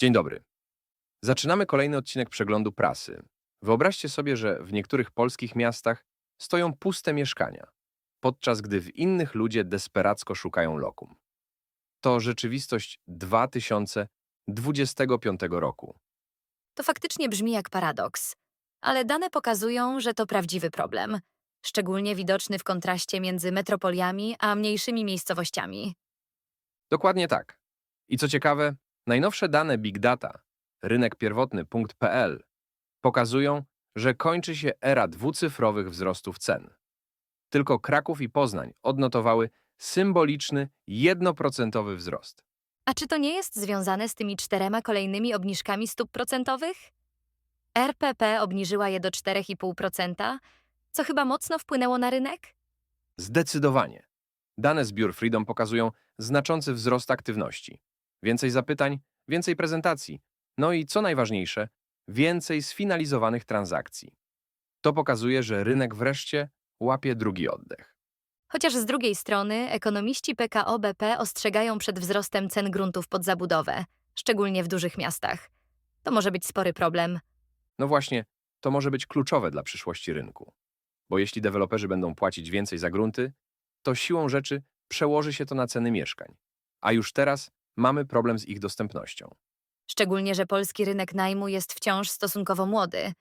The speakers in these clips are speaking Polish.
Dzień dobry. Zaczynamy kolejny odcinek przeglądu prasy. Wyobraźcie sobie, że w niektórych polskich miastach stoją puste mieszkania, podczas gdy w innych ludzie desperacko szukają lokum. To rzeczywistość 2025 roku. To faktycznie brzmi jak paradoks, ale dane pokazują, że to prawdziwy problem, szczególnie widoczny w kontraście między metropoliami a mniejszymi miejscowościami. Dokładnie tak. I co ciekawe, najnowsze dane Big Data, rynek pierwotny.pl, pokazują, że kończy się era dwucyfrowych wzrostów cen. Tylko Kraków i Poznań odnotowały symboliczny, jednoprocentowy wzrost. A czy to nie jest związane z tymi czterema kolejnymi obniżkami stóp procentowych? RPP obniżyła je do 4,5%, co chyba mocno wpłynęło na rynek? Zdecydowanie. Dane z biur Freedom pokazują znaczący wzrost aktywności. Więcej zapytań, więcej prezentacji, no i co najważniejsze, więcej sfinalizowanych transakcji. To pokazuje, że rynek wreszcie łapie drugi oddech. Chociaż z drugiej strony ekonomiści PKO BP ostrzegają przed wzrostem cen gruntów pod zabudowę, szczególnie w dużych miastach. To może być spory problem. No właśnie, to może być kluczowe dla przyszłości rynku. Bo jeśli deweloperzy będą płacić więcej za grunty, to siłą rzeczy przełoży się to na ceny mieszkań. A już teraz mamy problem z ich dostępnością. Szczególnie, że polski rynek najmu jest wciąż stosunkowo młody.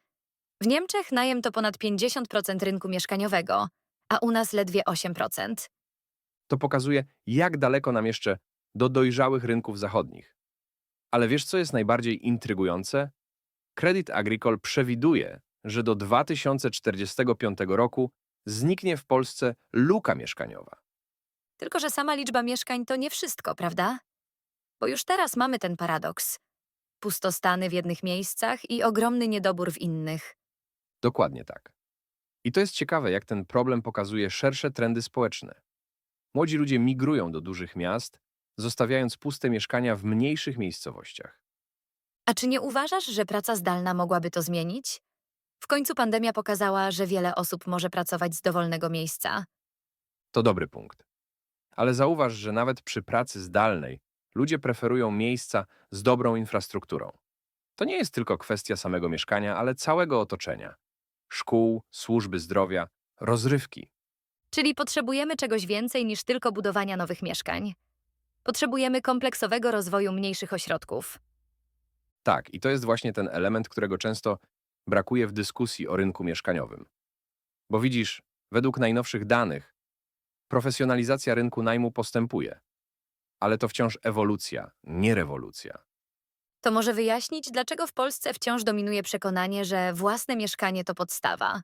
W Niemczech najem to ponad 50% rynku mieszkaniowego, a u nas ledwie 8%. To pokazuje, jak daleko nam jeszcze do dojrzałych rynków zachodnich. Ale wiesz, co jest najbardziej intrygujące? Credit Agricole przewiduje, że do 2045 roku zniknie w Polsce luka mieszkaniowa. Tylko, że sama liczba mieszkań to nie wszystko, prawda? Bo już teraz mamy ten paradoks. Pustostany w jednych miejscach i ogromny niedobór w innych. Dokładnie tak. I to jest ciekawe, jak ten problem pokazuje szersze trendy społeczne. Młodzi ludzie migrują do dużych miast, zostawiając puste mieszkania w mniejszych miejscowościach. A czy nie uważasz, że praca zdalna mogłaby to zmienić? W końcu pandemia pokazała, że wiele osób może pracować z dowolnego miejsca. To dobry punkt. Ale zauważ, że nawet przy pracy zdalnej ludzie preferują miejsca z dobrą infrastrukturą. To nie jest tylko kwestia samego mieszkania, ale całego otoczenia szkół, służby zdrowia, rozrywki. Czyli potrzebujemy czegoś więcej niż tylko budowania nowych mieszkań. Potrzebujemy kompleksowego rozwoju mniejszych ośrodków. Tak, i to jest właśnie ten element, którego często brakuje w dyskusji o rynku mieszkaniowym. Bo widzisz, według najnowszych danych, profesjonalizacja rynku najmu postępuje. Ale to wciąż ewolucja, nie rewolucja. To może wyjaśnić, dlaczego w Polsce wciąż dominuje przekonanie, że własne mieszkanie to podstawa.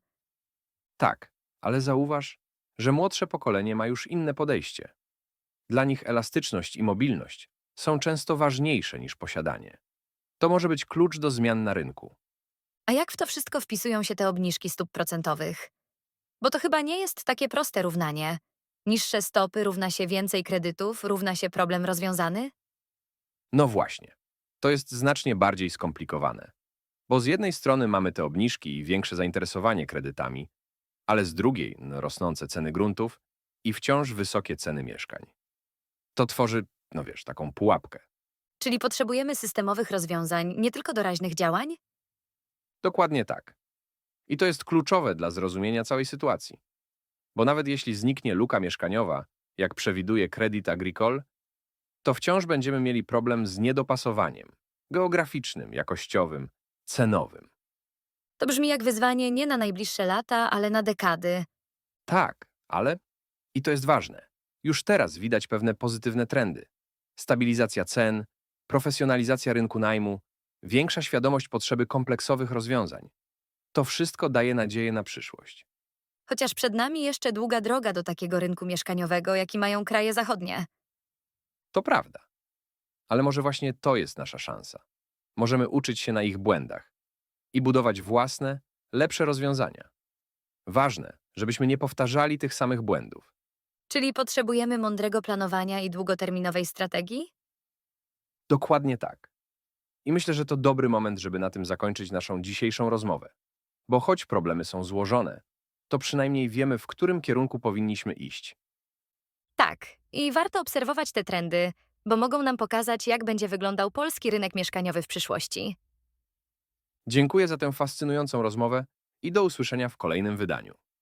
Tak, ale zauważ, że młodsze pokolenie ma już inne podejście. Dla nich elastyczność i mobilność są często ważniejsze niż posiadanie. To może być klucz do zmian na rynku. A jak w to wszystko wpisują się te obniżki stóp procentowych? Bo to chyba nie jest takie proste równanie. Niższe stopy równa się więcej kredytów, równa się problem rozwiązany? No właśnie, to jest znacznie bardziej skomplikowane. Bo z jednej strony mamy te obniżki i większe zainteresowanie kredytami, ale z drugiej no, rosnące ceny gruntów i wciąż wysokie ceny mieszkań. To tworzy, no wiesz, taką pułapkę. Czyli potrzebujemy systemowych rozwiązań, nie tylko doraźnych działań? Dokładnie tak. I to jest kluczowe dla zrozumienia całej sytuacji. Bo nawet jeśli zniknie luka mieszkaniowa, jak przewiduje Credit Agricole, to wciąż będziemy mieli problem z niedopasowaniem geograficznym, jakościowym, cenowym. To brzmi jak wyzwanie nie na najbliższe lata, ale na dekady. Tak, ale i to jest ważne. Już teraz widać pewne pozytywne trendy. Stabilizacja cen, profesjonalizacja rynku najmu, większa świadomość potrzeby kompleksowych rozwiązań. To wszystko daje nadzieję na przyszłość. Chociaż przed nami jeszcze długa droga do takiego rynku mieszkaniowego, jaki mają kraje zachodnie. To prawda. Ale może właśnie to jest nasza szansa. Możemy uczyć się na ich błędach i budować własne, lepsze rozwiązania. Ważne, żebyśmy nie powtarzali tych samych błędów. Czyli potrzebujemy mądrego planowania i długoterminowej strategii? Dokładnie tak. I myślę, że to dobry moment, żeby na tym zakończyć naszą dzisiejszą rozmowę. Bo choć problemy są złożone, to przynajmniej wiemy, w którym kierunku powinniśmy iść. Tak. I warto obserwować te trendy, bo mogą nam pokazać, jak będzie wyglądał polski rynek mieszkaniowy w przyszłości. Dziękuję za tę fascynującą rozmowę i do usłyszenia w kolejnym wydaniu.